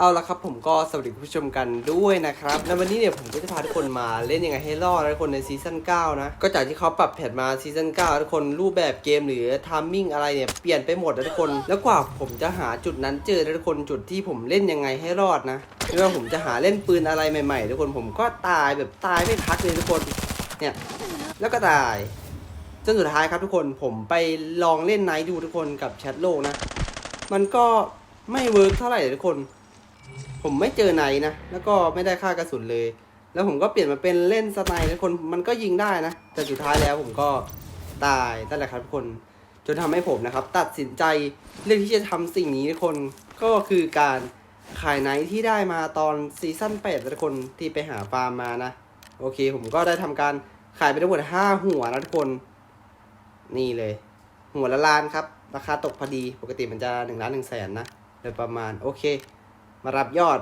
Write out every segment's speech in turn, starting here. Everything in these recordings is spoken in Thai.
เอาละครับผมก็สวัสดีคุณผู้ชมกันด้วยนะครับในวันนี้เนี่ยผมก็จะพาทุกคนมาเล่นยังไงให้รอดนะทุกคนในซีซั่น9นะก็จากที่เขาปรับแพทมาซีซั่น9ทุกคนรูปแบบเกมหรือทามมิ่งอะไรเนี่ยเปลี่ยนไปหมดนะทุกคน แล้วกว่าผมจะหาจุดนั้นเจอทุกคนจุดที่ผมเล่นยังไงให้รอดนะไม่ว่าผมจะหาเล่นปืนอะไรใหม่ๆ ทุกคนผมก็ตายแบบตายไม่พักเลยทุกคนเนี่ยแล้วก็ตายจนสุดท้ายครับทุกคนผมไปลองเล่นไนท์ดูทุกคนกับแชทโลกนะ มันก็ไม่เวิร์กเท่าไหร่เลยทุกคน ผมไม่เจอไนนะ แล้วก็ไม่ได้ค่ากระสุนเลย แล้วผมก็เปลี่ยนมาเป็นเล่นสไนด์ทุกคนมันก็ยิงได้นะ แต่สุดท้ายแล้วผมก็ตายนั่นแหละครับทุกคน จนทำให้ผมนะครับ ตัดสินใจเลือกที่จะทำสิ่งนี้ทุกคนก็คือการขายไนที่ได้มาตอนซีซั่น8ทุกคนที่ไปหาฟาร์มมานะ โอเค ผมก็ได้ทำการขายไปทั้งหมด5หัวนะทุกคน นี่เลย หัวละล้านครับ ราคาตกพอดี ปกติมันจะ1ล้าน1แสนนะโดยประมาณ โอเค มารับยอด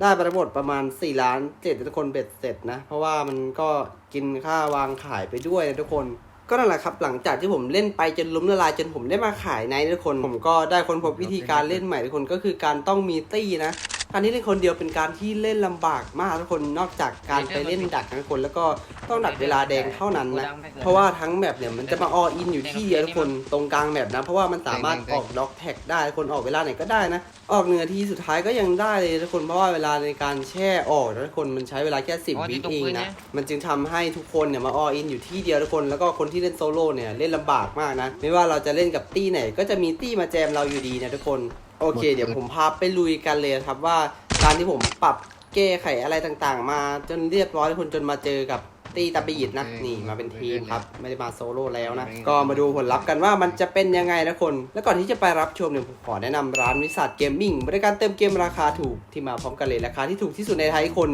ได้ไปทั้งหมดประมาณ 4 ล้านเจ็ดทุกคนเบ็ดเสร็จนะ เพราะว่ามันก็กินค่าวางขายไปด้วยนะทุกคน ก็นั่นแหละครับ หลังจากที่ผมเล่นไปจนล้มละลายจนผมได้มาขายในทุกคน ผมก็ได้ค้นพบวิธีการเล่นใหม่ทุกคนก็คือการต้องมีตี้นะ การที่เล่นคนเดียวเป็นการที่เล่นลำบากมากทุกคนนอกจากการไปเล่นดักนะทุกคน แล้วก็ต้องดักเวลาแดงเท่านั้นนะเพราะว่าทั้งแมปเนี่ยมันจะมาออินอยู่ที่เดียวทุกคนตรงกลางแมปนะเพราะว่ามันสามารถออกด็อกแท็กได้ทุกคนออกเวลาไหนก็ได้นะ ออกหนึ่งนาทีสุดท้ายก็ยังได้เลยทุกคนเพราะว่าเวลาในการแช่ออกนะทุกคนมันใช้เวลาแค่สิบอ๋อวิที่ตรงเองปืนนะเนี่ยมันจึงทำให้ทุกคนเนี่ยมาออินอยู่ที่เดียวทุกคนแล้วก็คนที่เล่นโซโล่เนี่ยเล่นลำบากมากนะไม่ว่าเราจะเล่นกับตี้ไหนก็จะมีตี้มาแจมเราอยู่ดีนะทุกคน โอเค เดี๋ยวผมพาไปลุยกันเลยครับว่าการที่ผมปรับแก้ไขอะไรต่างๆ มาจนเรียบร้อยทุกคนจนมาเจอกับตี้ตาบีดนะนี่มาเป็นทีมครับ ไม่ได้มาโซโล่แล้วนะ ก็มาดูผลลัพธ์กันว่ามันจะเป็นยังไงนะคน แล้วก่อนที่จะไปรับชมเนี่ยผมขอแนะนำร้านวิสัทเกมมิ่งบริการเติมเกมราคาถูกที่มาพร้อมกันเลยราคาที่ถูกที่สุดในไทยคน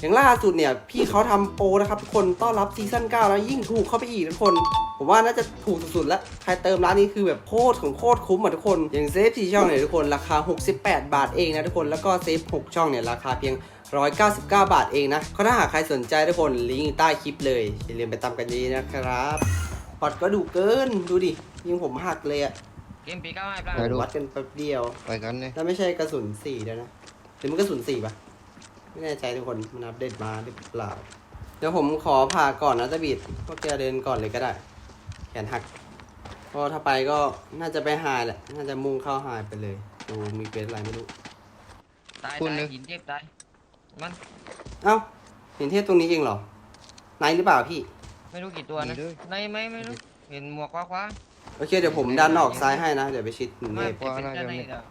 อย่างล่าสุดเนี่ยพี่เขาทำโปรนะครับทุกคนต้อนรับซีซั่น9แล้วยิ่งถูกเข้าไปอีกทุกคน ผมว่าน่าจะถูกสุดๆแล้วใครเติมร้านนี้คือแบบโคตรของโคตรคุ้มอะทุกคน อย่างเซฟ4ช่องเนี่ยทุกคนราคา 68 บาทเองนะทุกคนแล้วก็เซฟ6ช่องเนี่ยราคาเพียง 199 บาทเองนะก็ถ้าหากใครสนใจทุกคนลิงก์ใต้คลิปเลยอย่าลืมไปตามกันดีนะครับพอดก็ดูเกินดูดิยิงผมหักเลยอะเกมปีเก้าให้ปลาไปดูวัดกันแป๊บเดียวไปกันเลยแล้วไม่ใช่กระสุนสี่ด้วยนะหรือมันกระสุนสี่ปะ ไม่แน่ใจทุกคนมันอัปเดตมาหรือเปล่า เดี๋ยวผมขอผ่าก่อนนะตะบีดพวกแกเดินก่อนเลยก็ได้ แขนหักเพราะถ้าไปก็น่าจะไปหายแหละ น่าจะมุ่งเข้าหายไปเลย ดูมีเป็นอะไรไม่รู้ ตายคุณตายนึก หินเทพตาย มันเอ้าเห็นเทพตรงนี้เองเหรอไหนหรือเปล่าพี่ ไม่รู้กี่ตัวนะ มีด้วย ในไหมไม่รู้ เห็นหมวกคว้าคว้าโอเคเดี๋ยวผมดันออกซ้ายให้นะ เดี๋ยวไปชิดหินๆเทไม่พ เป็นน่าจะด้านในมีเหรอ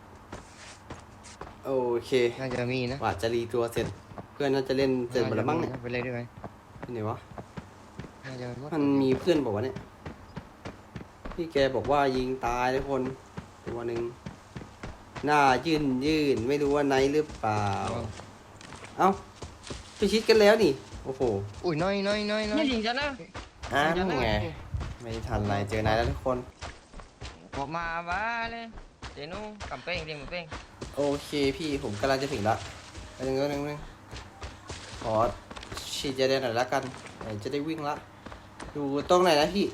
โอเคน่าจะมีนะว่าจะรีตัวเสร็จ เพื่อนน่าจะเล่นเสร็จหมดแล้วมั้งเนี่ยไปเลยได้ไหมที่ไหนวะน่าจะหดมันมีเพื่อนบอกว่าเนี่ยพี่แกบอกว่ายิงตายทุกคนตัวหนึ่งหน้ายื่นยื่นไม่รู้ว่าไนท์หรือเปล่า เอ้าไปชิดกันแล้วนี่ โอ้โหอุ้ยน้อยน้อยน้อยน้อนี่ยยิงฉันนะอ้าวจะได้ไงไม่ทันไรเจอนายแล้วทุกคนผมมาบ้าเลย เจนูกับเป้งเรียงกับเป้งโอเคพี่ผมกำลังจะถึงละไปหนึ่งก็หนึ่งนึงขอฉีดยาแดงหน่อยละกันเดี๋ยวจะได้วิ่งละอยู่ตรงไหนนะพี่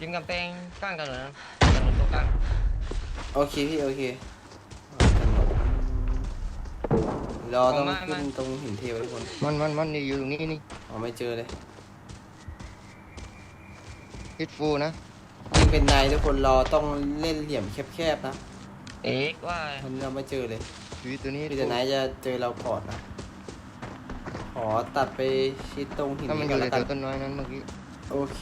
ยิงกับเป้งข้างถนนนะถนนตรงกลางโอเคพี่โอเครอต้องขึ้นตรงหินเทวทุกคนมันมันมันนี่อยู่ตรงนี้นี่อ๋อไม่เจอเลยฮิตฟูนะยิงเป็นนายทุกคนรอต้องเล่นเหลี่ยมแคบๆนะ เอกว่ามันเราไม่เจอเลยชีวิตตัวนี้พี่แต่นายจะเจอเราก่อนนะขอตัดไปชิดตรงหินถ้ามันอก่อยู่นในแล้วกัตัวนต้นน้อยนั้นเมื่อกี้โอเค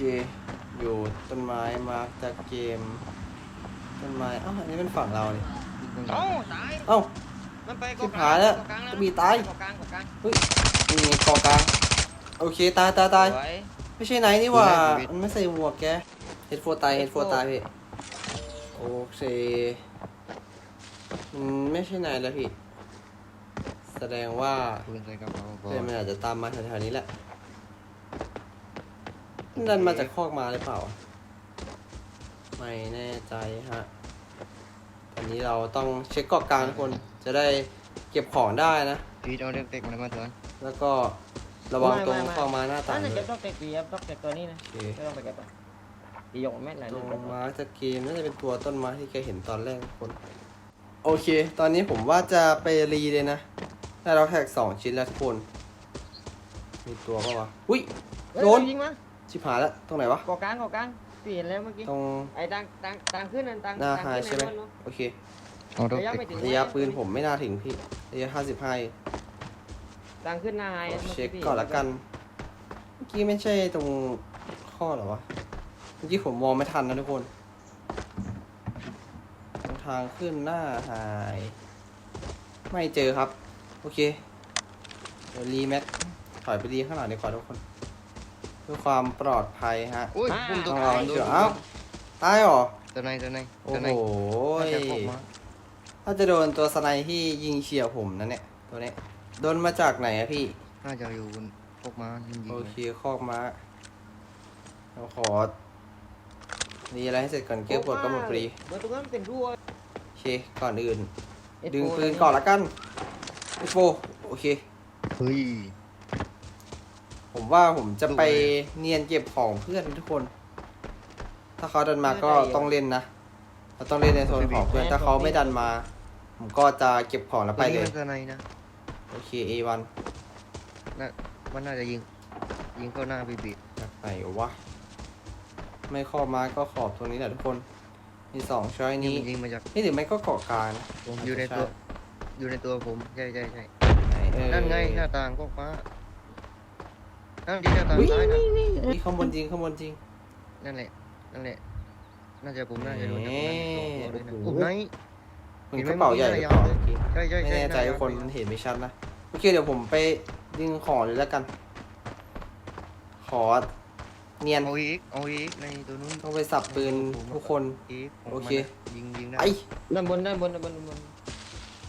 อยู่ต้นไม้มาจากเกม ต้นไม้อ้าวอันนี้เป็นฝั่งเราเลยเอ้าตายเอ้า มันไปชิบหายแล้วเกาะกลางจะมีตาย เกาะกลางเกาะกลางมีกอกลางโอเคตายตายตายสวยไม่ใช่ไนท์นี่หว่ามันไม่ใส่หมวกแกเฮดโฟตายเฮดโฟตายพี่โอเค มันไม่ใช่ไนท์แล้วพี่ แสดงว่าปืนใส่กระเป๋าก่อเพื่อนนมันอาจจะตามมาแถวๆนี้แหละดันมาจากคอกมาหรือเปล่าไม่แน่ใจฮะตอนนี้เราต้องเช็คเกาะกลางทุกคน จะได้เก็บของได้นะชีวิตเอาเด็กเต็กมามาสวนแล้วก็ระวังตรงคอกมาหน้าต่างน่าจะด้วเก็ยบต้องเก็บปีครับต้องเก็บตัวนี้นะโอเคไม่ต้องไปเก็บอะอีหยงแม่นไหนตลูรกงมาร์คจากเกมน่าจะเป็นตัวต้นไม้ที่แกเห็นตอนแรกทุกคน โอเค ตอนนี้ผมว่าจะไปรีเลยนะได้เราแท็กสองชิ้นแล้วทุกคน มีตัวปะวะ อุ้ยเฮ้ยโดน ยิงมาชิบหายแล้ว ตรงไหนวะเกาะกลางเกาะกลางพี่เห็นแล้วเมื่อกี้ ตรงไอ้ตังตังตังขึ้นนั่นตังหน้าตังไฮขึ้นใช่ไหมนั่นเนอะโอเคเอาตัวระยะเต็ไม่กถึงระยะปืนผมไม่น่าถึงพี่ระยะห้าสิบห้าตังขึ้นหน้าไฮมื่เช็คพี่ก่อนละกัน เมื่อกี้ไม่ใช่ตรงข้อเหรอวะ เมื่อกี้ผมมองไม่ทันนะทุกคนตรง ทางขึ้นหน้าหาย ไม่เจอครับ โอเคเดี๋ยวรีแม็กถอยไปรีข้างหลังดีกว่าทุกคน เพื่อความปลอดภัยฮะอุ้ยพุ่มตัวต้องกรอลางโดเดี๋นยวเอ้าตายเหรอ ตัวไหนตัวไหนโอ้ตัวไหน โหน่าจะออกมาถ้าจะโดนตัวสไนที่ยิงเฉียวผมนะเนี่ย ตัวเนี้ยโดนมาจากไหนอะพี่ น่าจะอยู่บนพวกม้ายิงยิงโอเคคอกม้าเราขอรีอะไรให้เสร็จก่อนเก็บปวดก็หมดฟรีเบอร์ตรงนั้นเป็นรั่วโอ เค ก่อนอื่น F4 ดึงปืนก่อนละกันไอโฟโอเค เฮ้ย ผมว่าผมจะไปดูเลยเนียนเก็บของเพื่อนทุกคน ถ้าเขาดันมาก็ต้องเล่นนะเราต้องเล่นในโซนของเพื่อน ถ้าเขาไม่ดันมา ผมก็จะเก็บของแล้วไปตัวเลนี้ยมันตัวไหนนะโอเค A1 น่ามันน่าจะยิง ยิงเข้าหน้าบีบีจากไหนวะ ไม่ขอบมาก็ขอบตรงนี้แหละทุกคน มีสองช้อยนี้ ยิงมาจากนี่หรือไม่ก็เกาะกลางผมอยู่ในตัว อยู่ในตัวผมใช่ใช่ใช่ไหนเอ่ยนั่นไงหน้าต่างพวกม้านั่นที่หน้าต่างอุ๊ยซ้ายนะนี่ข้างบนจริงข้างบนจริง นั่นแหละ นั่นแหละ น่าจะผมน่าจะโดนจากแหมตรงนั้นสองตัวเลยนะโอ้โอ้โหไหนมันกระเป๋าใหญ่หรือเปล่าเมื่อกี้ใช่ใช่ไม่ใช่แน่ใจทุกคนมันเห็นไม่ชัดนะ โอเคเดี๋ยวผมไปดึงของเลยแล้วกัน ขอ เนียนเอาอีกเอาอีกในตัวนู้นต้องไปสับปืนทุกคน อีกโอเค ยิงยิงได้ไอ้ด้านบนด้านบนด้านบนด้านบน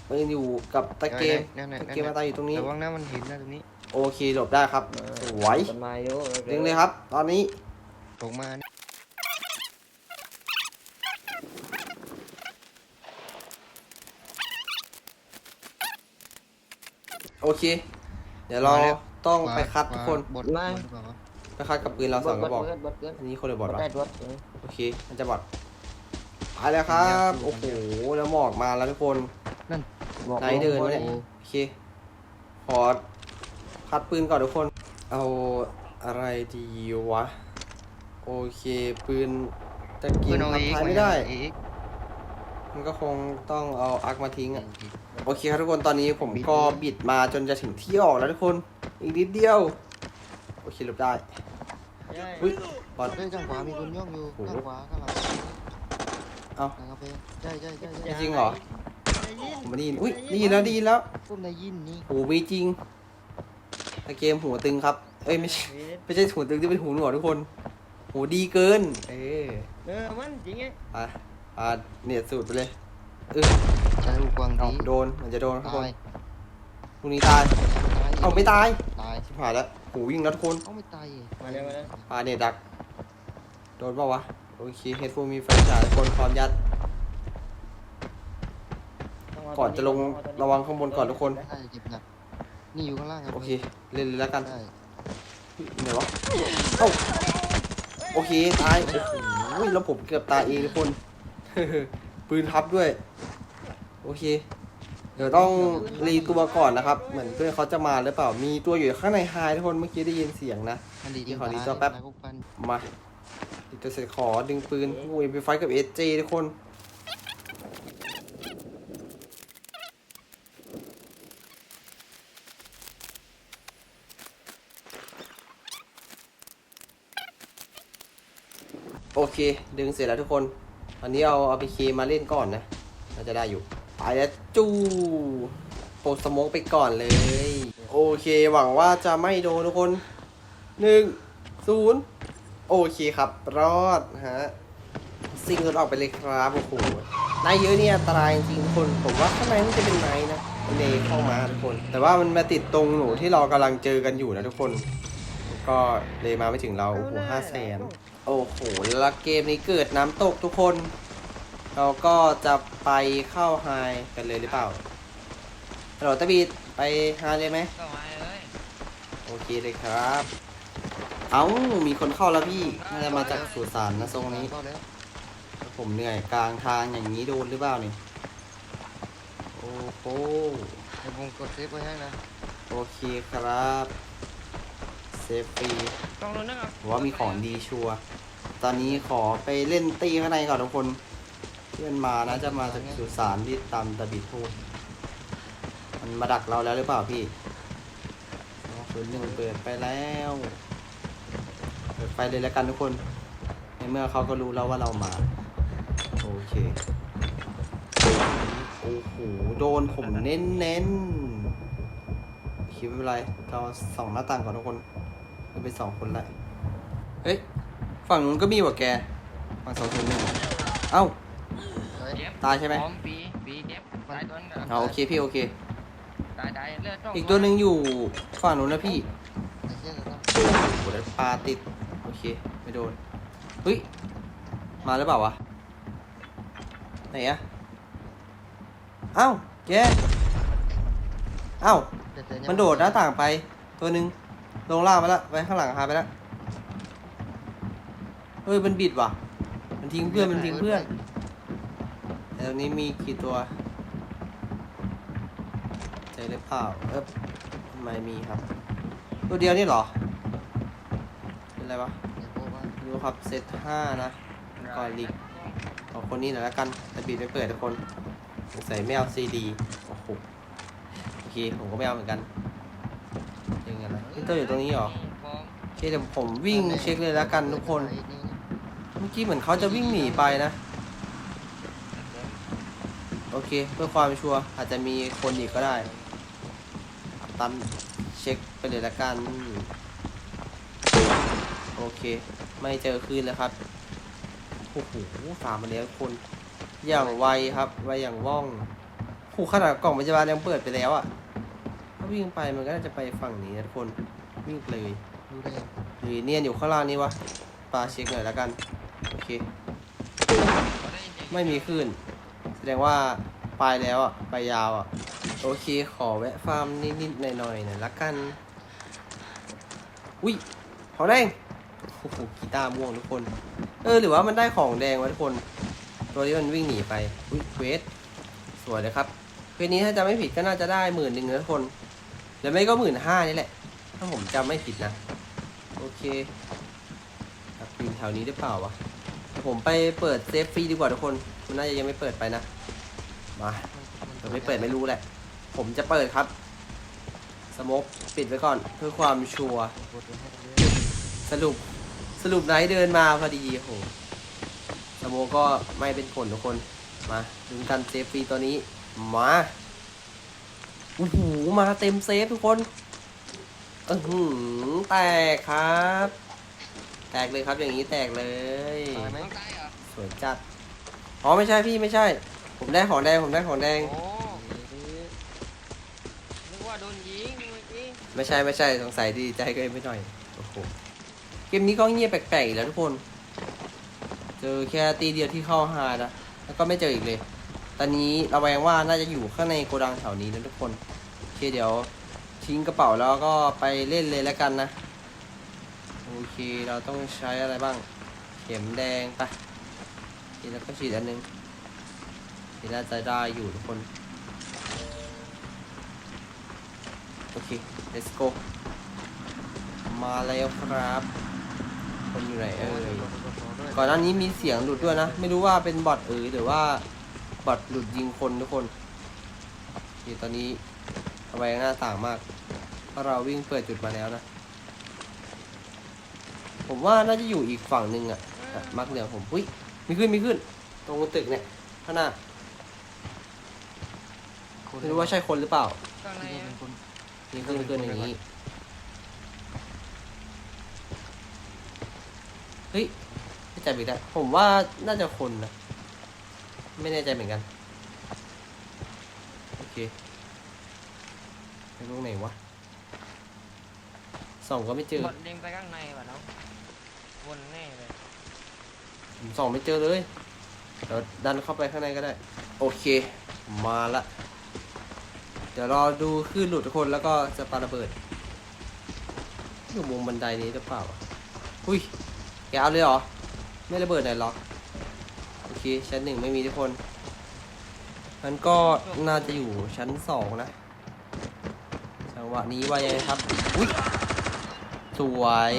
ปืนอยู่กับตะเกมนั่นแหละตะนั่นเกมแหมาละตายอยู่ตรงนี้ระวังนะมันเห็นนะตรงนี้ โอเคหลบได้ครับสวยต้นไม้เยอะดึงเลยครับ ตอนนี้ตกมาเนี่ยโอเค เดี๋ยวเราต้องไปคัดทุกคนบดบดหรือเปล่าวะ ไปคัดกับปืนเราสองกระบอกเบิดเกินอันนี้คนเลยบอดวะได้รถเออโอเค มันจะบอดไปแล้วครับ โอ้โห แล้วหมอกมาแล้วทุกคน บอกไหนเดินวะเนี่ย โอ้โอเค ขอคัดปืนก่อนทุกคน เอาอะไรดีวะ โอเค ปืนตะปืกี้นเอาทำอีกท้ายไม่ได้ อีกมันก็คงต้องเอาอาร์คมาทิ้งอะอีกโอเคครับทุกคน ตอนนี้ผมก็บิดมาจนจะถึงที่ออกแล้วทุกคน อีกนิดเดียวโอเคหลบได้ใช่อุ้ยบอล เฮ้ยข้างขวามีคนย่องอยู่โอ้โหข้างขวาข้างหลังเอ้า หลังกาแฟใช่ใช่ใช่ใช่ไม่จริงเหรอผมไม่ได้ยินอุ้ยได้ยินแล้วได้ยินแล้วผมได้ยินนี่หูมีจริงตะเกมหูตึงครับ เอ้ยไม่ใช่ไม่ใช่หูตึงที่เป็นหูหนวกทุกคนหูดีเกิน เออเออมันจริงไงอะอะเนียดสูตรไปเลยเออใช้ลูกกวางเอาทีโดนมันจะโดนทุกคตานยพรุ่งนี้ตายตายเอาไม่ตายตายชิบหายแล้ว หูวิ่งแล้วทุกคนเอาไม่ตาย มาเร็วมาเร็วอ่าเนี่ยดัก โดนเปล่าวะ โอเคเฮดฟูมีไฟฉายทุกคนพร้อมยัดก่อนจะลงระวังข้างบนก่อนทุกคน ได้เจ็บหนักนี่อยู่ข้างล่างครับโอเคเล่นเลยแล้วกันได้ไหนวะเอ้าโอเคตายโอ้โหแล้วผมเกือบตายเองทุกคน ปืนทับด้วย โอเค เดี๋ยวต้องรีตัวก่อนนะครับ เหมือนเพื่อนเขาจะมาหรือเปล่า มีตัวอยู่ข้างในไฮทุกคนเมื่อกี้ได้ยินเสียงนะ มันดีเดี๋ยวขอรีตัวแป๊บล้วก็ฟันมาติดตัวเสร็จขอดึงปืนกูเอ็มพีไฟกับเอเจทุกคนโอเค ดึงเสร็จแล้วทุกคนตอนนี้เอาเอาไปเคมาเล่นก่อนนะน่าจะได้อยู่ ไปแล้วจูโปสโมกไปก่อนเลย โอเคหวังว่าจะไม่โดนทุกคนหนึ่งศูนย์โอเคครับรอดฮะซิงรถออกไปเลยครับโอ้โหนายเยอะเนี่ยอันตรายจริงทุกคน ผมว่าข้างในมันจะเป็นไนนะเนเข้ามาทุกคน แต่ว่ามันมาติดตรงหนูที่เรากำลังเจอกันอยู่นะทุกคน ก็เลยมาไม่ถึงเราโอ้โหห้าแสนโอ้โหแล้วเกมนี้เกิดน้ำตกทุกคน เราก็จะไปเข้าไฮกันเลยหรือเปล่าฮัลโหลตะบีดไปไฮเลยไหมเข้ามาเลยโอเคเลยครับ เอ้ามีคนเข้าแล้วพี่น่าจะมาจากสุสานนะทรงนี้ เข้าแล้วผมเหนื่อยกลางทางอย่างนี้โดนหรือเปล่านี่โอ้โหไดี๋ยวผมกดเซฟไว้ให้นะโอเคครับ เซฟฟรีกล้องนู้นนึงอะผมว่ามีของดีชัวร์ตอนนี้ขอไปเล่นตีข้างในก่อนทุกคน เพื่อนมานะจะมาจากสุสานที่ตามตะบิดพูดมันมาดักเราแล้วหรือเปล่าพี่ศูนย์หนึ่งเปิดไปแล้วเปิดไฟเลยแล้วกันทุกคน ในเมื่อเขาก็รู้แล้วว่าเรามา โอเค โอ้โห โดนผมเน้นเน้นคิดไม่เป็นไร เราสองหน้าต่างก่อนทุกคนเราไปสองคนละเฮ้ย ฝั่งนู้นก็มีว่ะแก ฝั่งสองคนหนึ่งเอ้าเฮ้ยเจ็บ ตายใช่ไหมพร้อมปีปีเจ็บตายตัวนึงอะเอาโอเคพี่โอเคตายตายเลือดสงอีกตัวหนึ่งอยู่ฝั่งนู้นนะพี่ไอ้เชี่ยเดี๋ยวต้องโอ้โหแล้วปลาติดโอเคไม่โดนเฮ้ยมาหรือเปล่าวะไหนอะเอ้าแกเอ้าเดี๋ยวเยวมันโดดหน้าต่างไป ตัวหนึ่งลงล่างไปแล้วไปข้างหลังหายไปแล้วเฮ้ยมันบิดว่ะ มันทิ้งเพื่อนมันทิ้งเพื่อน แต่ตรงนี้มีกี่ตัวใจหรือเปล่าเอ๊บไม่มีครับ ตัวเดียวนี่เหรอ เป็นไรวะดูครับเซตห้านะก่อนลีกเอาคนนี้หน่อยละกันแต่บิดไม่เปิดทุกคนสงสัยไม่เอาซีดีโอ้โหโอเคผมก็ไม่เอาเหมือนกันยังไงนะพี่เตอร์อยู่ตรงนี้เหรอโอเคเดี๋ยวผมวิ่งเช็คเลยละกันทุกคน เมื่อกี้เหมือนเขาจะวิ่งหนีไปนะ อเค เพื่อความชัวร์อาจจะมีคนอีกก็ได้ตันเช็คไปเลยละกัน โอเค ไม่เจอคืนแล้วครับ โอ้โหสามมาแล้วคน อย่างไวครับไวอย่างว่องผูขนาดกล่องพยาบาลยังเปิดไปแล้วอะ่ะ ถ้าวิ่งไปมันก็น่าจะไปฝั่งนี้นะทุกคน วิ่งเลยหรือเนียนอยู่ข้างล่างนี้วะปลาเช็คหน่อยละกัน โอเค ไม่มีคืนแสดงว่า ปแล้วอะ ไปยาวอะ โอเคขอแวะฟาร์มนิดๆหน่อยๆหน่อยละกัน อุ้ยของแดงโอ้โหกีตาร์ม่วงทุกคน เออ หรือว่ามันได้ของแดงวะทุกคน ตัวที่มันวิ่งหนีไป อุ้ยเควสสวยเลยครับเควสนี้ถ้าจำไม่ผิดก็น่าจะได้หมื่นหนึ่งนะทุกคนหรือไม่ก็หมื่นห้านี่แหละ ถ้าผมจำไม่ผิดนะ โอเคครับอยู่แถวนี้หรือเปล่าวะผมไปเปิดเซฟฟรีดีกว่าทุกคน มันน่าจะยังไม่เปิดไปนะ มาเดี๋ยวไม่เปิดไม่รู้แหละ ผมจะเปิดครับสโมกปิดไว้ก่อนเพื่อความชัวร์กดไว้ให้เรื่อยสรุปสรุปไหนเดินมาพอดีโอ้โหสโมกก็ไม่เป็นผลทุกคน มาดูกันเซฟฟรีตัวนี้ มาโอ้โหมาเต็มเซฟทุกคนอือหือแตกครับ แตกเลยครับอย่างนี้แตกเลยตายไหมต้องตายเหรอสวยจัด อ๋อไม่ใช่พี่ไม่ใช่ ผมได้ของแดงผมได้ของแดง โอ้นึกว่าโดนยิงเมื่อกี้ไม่ใช่ไม่ใช่สงสัยดีใจเกินไปหน่อยโอ้โหเกมนี้ก็เงียบแปลกๆอีกแล้วทุกคน เจอแค่ตีเดียวที่เข้าหานะแล้วก็ไม่เจออีกเลย ตอนนี้ระแวงว่าน่าจะอยู่ข้างในโกดังแถวนี้นะทุกคนโอเคเดี๋ยวทิ้งกระเป๋าแล้วก็ไปเล่นเลยแล้วกันนะโอเคเราต้องใช้อะไรบ้าง เข็มแดงไปะทีแล้วก็ฉีดอันหนึง ทีน่าจะได้อยู่ทุกคน โอเค let's go มาแล้วครับ คนอยู่ไหนเอ่ยก่อนหน้านี้มีเสียงหลุดด้วยนะ ไม่รู้ว่าเป็นบอทเอ่ยหรือว่าบอทหลุดยิงคนทุกคนโอเคตอนนี้ระแวงหน้าต่างมากเพราะเราวิ่งเปิดจุดมาแล้วนะ ผมว่าน่าจะอยู่อีกฝั่งหนึ่งอะอะมักเหลืองผมอุ้ยมีขึ้นมีขึ้น ตรงตึกเนี่ยข้างหน้า ไม่รู้ว่าใช่คนหรือเปล่าข้างในที่อะเป็นคนมีขึ้นมีขึ้นอย่างนี้เฮ้ยไม่ใจบิดได้ผมว่าน่าจะคนนะไม่แน่ใจเหมือนกันโอเคไปตรงไหนวะส่องก็ไม่เจอ บอดเด้งไปข้างในว่ะเนาะวนแน่เลยผมส่องไม่เจอเลย เดี๋ยวดันเข้าไปข้างในก็ได้ โอเค มาละเดี๋ยวรอดูคลื่นหลุดทุกคนแล้วก็จะปาระเบิด อยู่มุมบันไดนี้หรือเปล่าอะอุ้ย แกเอาเลยเหรอ ไม่ระเบิดไหนอยเหรอโอเค ชั้นหนึ่งไม่มีทุกคนมันก็น่าจะอยู่ชั้นสองนะ จังหวะนี้ว่ายังไงครับ อุ้ย สวย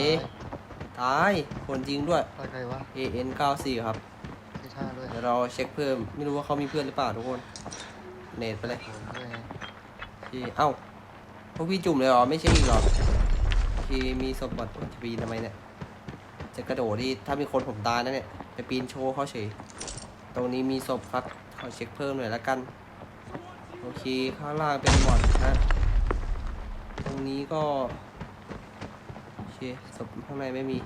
ตาย คนจริงด้วย ไปใครวะ AN 94ครับ ไม่ท่าด้วย เดี๋ยวเราเช็คเพิ่ม ไม่รู้ว่าเขามีเพื่อนหรือเปล่าทุกคน เนตไปเลย ผมด้วยไงพี่เอ้าพวกพี่จุ่มเลยเหรอ ไม่ใช่อีกเหรอพี่มีศพบอดจะปีนทำไมเนี่ย จะกระโดดที่ถ้ามีคนผมตายนะเนี่ยไปปีนโชว์เขาเฉย ตรงนี้มีศพครับ ขอเช็คเพิ่มหน่อยละกัน โอเค ข้างล่างเป็นบอดนะตรงนี้ก็ โอเคศพข้างในไม่มี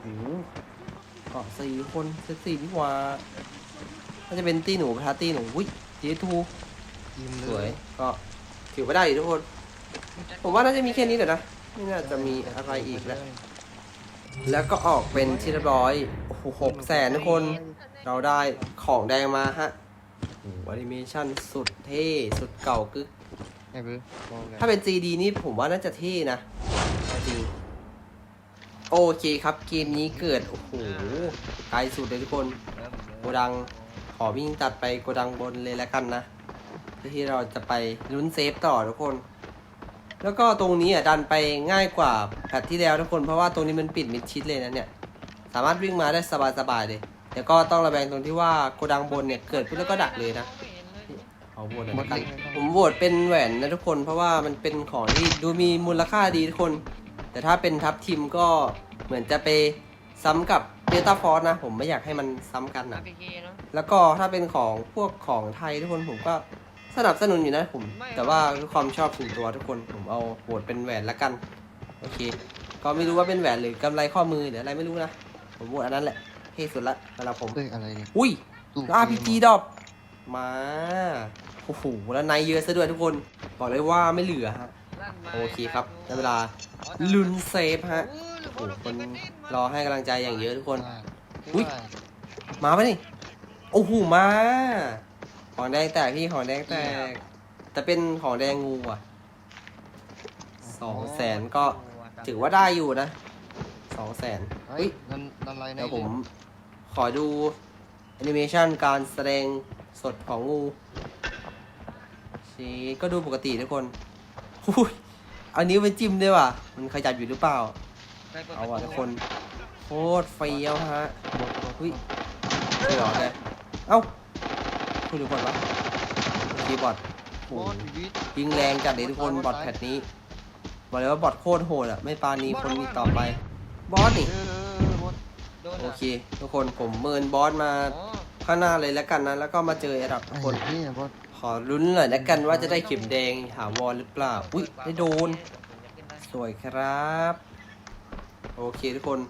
โอ้เกาะสี่คนเซตสี่นี่หว่าก็จะเป็นตีหนูพาตีหนูวิเจทู ยิ้มสเลวยย ก็ถือว่าได้อยู่ทุกคน ผมว่าน่าจะมีแค่นี้เดี๋ยวนะ ไม่น่าจะมีอะไรอีกแล้ว แล้วก็ออกเป็นที่เรียบร้อย โอ้โหหกแสนทุกคน เราได้ของแดงมาฮะ โอ้โหแอนิเมชันสุดเท่ สุดเก่ากึกไงบื้อบอกเลยถ้าเป็น GD นี่ผมว่าน่าจะเท่นะจริงโอเคครับ เกมนี้เกิด โอ้โห ไกลสุดเลยทุกคน โกดัง ขอวิ่งตัดไปโกดังบนเลยแล้วกันนะ เพื่อที่เราจะไปลุ้นเซฟต่อทุกคน แล้วก็ตรงนี้อะดันไปง่ายกว่าแพทที่แล้วทุกคนเพราะว่าตรงนี้มันปิดมิดชิดเลยนะเนี่ย สามารถวิ่งมาได้สบายๆเลยแต่ก็ต้องระแวงตรงที่ว่าโกดังบนเนี่ยเกิดขึ้นแล้วก็ดักเลยนะเอาโหวตหน่อยละกันผมโหวตเป็นแหวนนะทุกคนเพราะว่ามันเป็นของที่ดูมีมูลค่าดีทุกคน แต่ถ้าเป็นทับทีมก็เหมือนจะไปซ้ำกับเบต้าฟอร์นะ ผมไม่อยากให้มันซ้ำกันอานะพีเคเนาะ แล้วก็ถ้าเป็นของพวกของไทยทุกคนผมก็ สนับสนุนอยู่นะผมไม่แต่ว่าด้วยความชอบส่วนตัวทุกคนผมเอาโหวตเป็นแหวนละกัน โอเค ก็ไม่รู้ว่าเป็นแหวนหรือกำไรข้อมือหรืออะไรไม่รู้นะ ผมโหวตอันนั้นแหละเท่สุดละสำหรับผมเฮ้ยอะไรเนี่ยอุ้ย ตู้แล้ว RPG ดรอปมา โอ้โห แล้วในเยอะซะด้วยทุกคน บอกเลยว่าไม่เหลือฮะ โอเคครับได้เวลาลุ้นเซฟฮะ โอ้โห คนรอให้กำลังใจอย่างเยอะทุกคน อุ๊ย มาปะนี่ โอ้โห มา ของแดงแตกพี่ของแดงแตก แต่เป็นของแดงงูอะสองแสนก็ถือว่าได้อยู่นะสองแสนเฮ้อุ้ยยนั่นนั่นอะไรเดี๋ยวผมนี่ขอดูแอนิเมชันการแสดงสดของงูชีก็ดูปกติทุกคนอุ้ยเอานิ้วไปจิ้มด้วยว่ะ มันขยับอยู่หรือเปล่า เอาว่ะทุกคนโคตรเฟี้ยวฮะบดบดอุ้ยใช่เหรอแกเอ้า คุณดูบอดวะคีย์บอร์ดบโอ้โหดวิทย์ยิงแรงจัดเลยทุกคนบอดแพทนี้บอกเลยว่าบอดโคตรโหดอะไม่ปรานีคนอีกต่อไป บอสนี่เออเออเออบดโอเค ทุกคนผมเมินบอสมาข้างหน้าเลยแล้วกันนะ แล้วก็มาเจอไอ้ดับทุไอ้กคนเหี้ยบดขอลุ้นหน่อยแล้วกันว่าจะได้เข็มแดงถาวรหรือเปล่าอุ้ยได้โดน สวยครับ โอเคทุกคน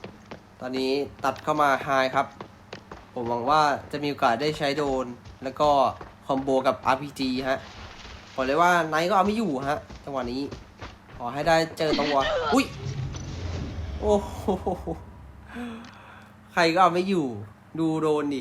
ตอนนี้ตัดเข้ามาไฮครับ ผมหวังว่าจะมีโอกาสได้ใช้โดน แล้วก็คอมโบกับ RPG ฮะบอกเลยว่าไนท์ก็เอาไม่อยู่ฮะจังหวะนี้ขอให้ได้เจอตัวอุ้ยโอ้โหใครก็เอาไม่อยู่ ดูโดนดิ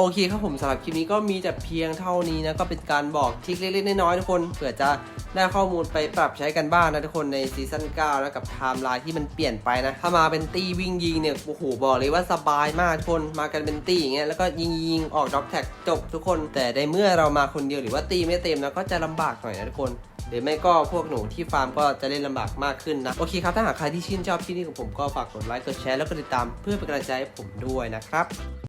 โอเคครับผมสำหรับคลิปนี้ก็มีแต่เพียงเท่านี้นะก็เป็นการบอกทริคเล็กๆน้อยๆทุกคนเผื่อจะได้ข้อมูลไปปรับใช้กันบ้างนะทุกคนในซีซั่น9แล้วกับไทม์ไลน์ที่มันเปลี่ยนไปนะถ้ามาเป็นตีวิ่งยิงเนี่ยโอ้โหบอกเลยว่าสบายมากทุกคนมากันเป็นตีอย่างเงี้ยแล้วก็ยิงยิงๆออกด็อกแท็กจบทุกคน แต่ในเมื่อเรามาคนเดียวหรือว่าตีไม่เต็มนะก็จะลำบากหน่อยนะทุกคนหรือไม่ก็พวกหนูที่ฟาร์มก็จะเล่นลำบากมากขึ้นนะ โอเคครับ ถ้าหากใครที่ชื่นชอบที่นี่ของผมก็ฝากกดไลค์กดแชร์แล้วก็ติดตามเพื่อเป็นกำลังใจให้ผมด้วยนะครับ